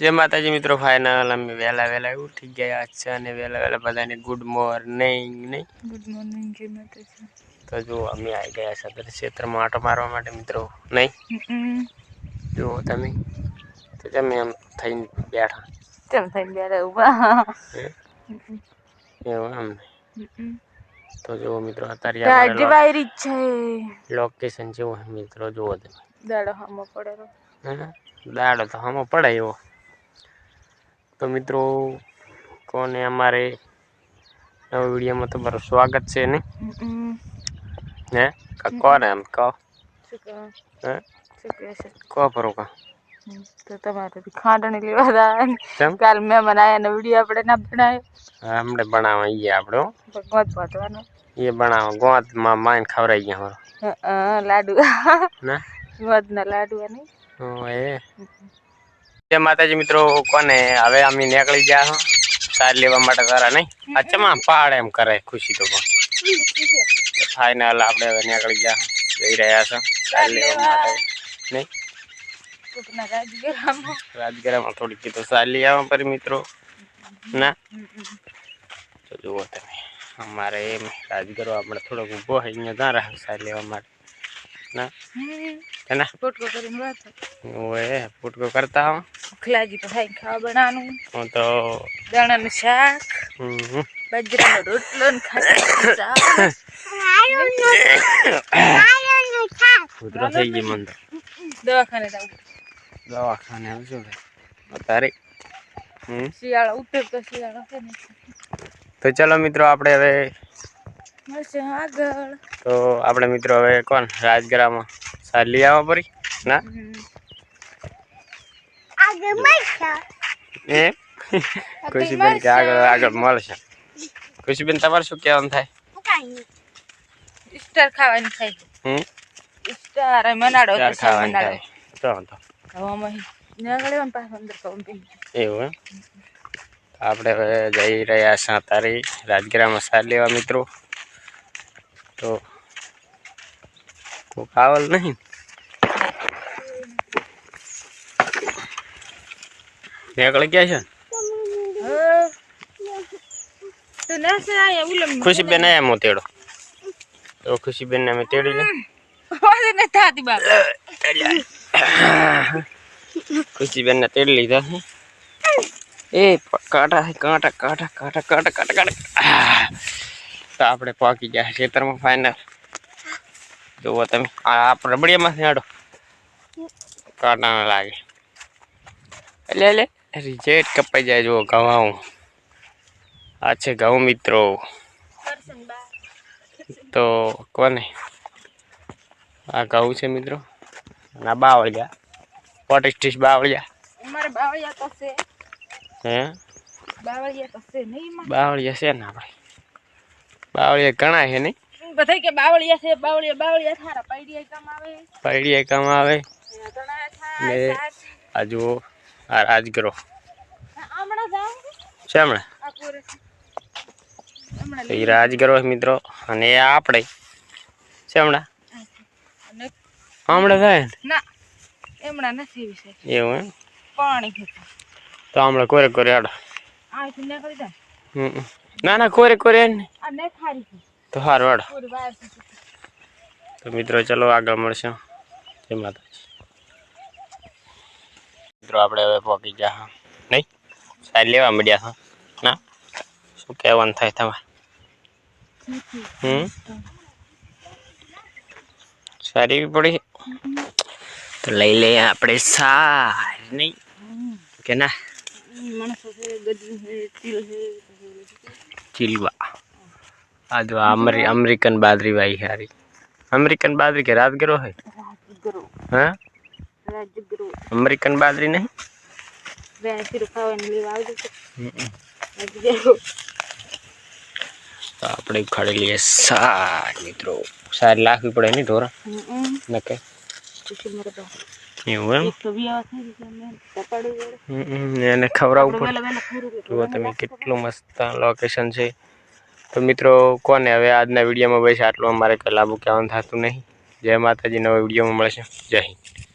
જય માતાજી મિત્રો ફાઇનલ અમે વહેલા વહેલા ઉઠી ગયા છે અને વહેલા વહેલા બધાને ગુડ મોર્નિંગ નહીં? ગુડ મોર્નિંગ જય માતાજી. તો જો અમે આવી ગયા છે અત્યારે ક્ષેત્રમાં આટો મારવા માટે મિત્રો નહીં. જુઓ તમે તો તમે એમ થઈને બેઠા. તેમ થઈને બેઠા ઊભા એવું એમ. નહીં તો જુઓ મિત્રો અત્યારે લોકેશન જેવું મિત્રો જુઓ તમે. દાડો હામો પડેલો? દાડો તો હમો પડે એવો તો મિત્રો કોને અમારે નવા વિડીયોમાં તમારું સ્વાગત છે ને? હે? કોને એમ કહો? કહો? પરો કા તો તમારે ખાંડણી લેવા કાલ ને વીડિયો આપણે ના બનાવ્યો હમણે બનાવવા ઈએ આપણે. પહોંચવાનો એ બનાવવા ગોતમાં માઈને ખવડાવી ગયા લાડુ. ના? લાડુ નહીં એ. જય માતાજી મિત્રો કોને? હવે અમે નીકળી ગયા હો. સાર લેવા માટે તારા નહીં? આ ચમા પહાડ એમ કરે ખુશી તો પણ. ફાઇનલ આપણે હવે નીકળી ગયા જઈ રહ્યા છે. સાર લેવા માટે. નહીં? કોકના રાજગીરામાં. રાજગરામાં થોડીક કીધું. સાર લઈ આવવા પર મિત્રો. ના? તો જુઓ તમે. અમારે એમ રાજગરો આપણે થોડોક ઊભો હોય અહીંયા ત્યાં રાખ સાર લેવા માટે. ના? ના? પોટકો કરીને વાત ઓએ ફૂટકો કરતા હો ખલાજી તો ખાઈ ખાવા બનાવવાનું હું તો દાણાનું શાક હમ, બાજરાનો રોટલો ને ખાવાનું શાક. કૂતરો થઈ ગઈ મને તો. દવાખાને જવું દવાખાને આવશું અત્યારે હમ. શિયાળો ઉતર તો શિયાળો છે ને. તો ચલો મિત્રો આપણે હવે આગળ. તો આપણે મિત્રો હવે કોણ? રાજગરામાં. સાર લઈ આવવા પડી ના એ ખુશીબેન કે આગળ આગળ મળશે. ખુશીબેન તમારે શું કહેવાનું થાય? સ્ટાર ખાવાની થાય. હમ? સ્ટાર મનાડો મનાડો. થાય. તો તો હવામાં અંદર એવું એમ? આપણે હવે જઈ રહ્યા છે તારી રાજગીરામાં સાર લેવા મિત્રો. તો કોક આવલ નહીં નીકળી ગયા છે ખુશી બેન આયા મો તેડો તો ખુશીબેન ને અમે તેડી લે ખુશી ને થાતી બાપ ખુશીબેન ને તેડી લીધા છે એ કાંટા કાંટા કાંટા કાંટા કાંટા કાંટા કાંટા તો આપણે પાકી ગયા ખેતરમાં ફાઇનલ જુઓ તમે. આ રબડિયામાંથી હાડો. કાંટા ના લાગે. એટલે એટલે. રિજેટ કપાઈ જાય જુઓ ઘઉં. આ છે ઘઉં મિત્રો. તો કોને? આ ઘઉં છે મિત્રો. ના બાવળિયા. બાવળિયા? અમારે બાવળિયા તો છે. હે? બાવળિયા તો છે નહીં બાવળિયા છે ને આપણે બાવળિયા ઘણા છે નહીં બધા કે બાવળિયા છે બાવળિયા બાવળિયા થારા પૈડિયા કામ આવે. પૈડીએ કામ આવે. ને. આ જુઓ આ રાજગરો છે હમણાં? એ રાજગરો મિત્રો અને આપણે. છે હમણાં? હમણાં થાય ના? એમણા નથી વિશે એવું એમ? પાણી ખેતું તો હમણાં કોરે કોરે આડો આ જાય. હમ હમ. ના ના કોરે કોરે ને. આ ને ખારી તો હાડો છે તો મિત્રો ચલો આગળ મળશે. જય માતાજી. મિત્રો આપણે હવે પહોંચી ગયા હા. નહીં? સારી લેવા મળ્યા હા. ના? શું કહેવાનું થાય તમારે? હમ? સારી પડી. તો લઈ લઈએ આપણે સાર નહીં? કે ના? ચીલવા. આ જો આ અમરી અમેરિકન બાદરી વાઈ હારી. અમેરિકન બાદરી કે રાજગરો હે? રાજગરો. હા? રાજગરો. અમેરિકન બાદરી નહીં? વેસી ખાવાની લેવા આવજો તો. આપણે ઉખાડી લઈએ સાર મિત્રો. સાર લાખવી પડે નહીં ઢોરા ન નકે? એવું એમ? એને ખવડાવવું પડે. જુઓ તમે કેટલું મસ્ત લોકેશન છે. તો મિત્રો કોને? હવે આજના વિડીયોમાં બસ આટલું. અમારે કંઈ લાંબુ કહેવાનું થતું નહીં. જય માતાજી. નવા વિડીયોમાં મળશે. જય હિન્દ.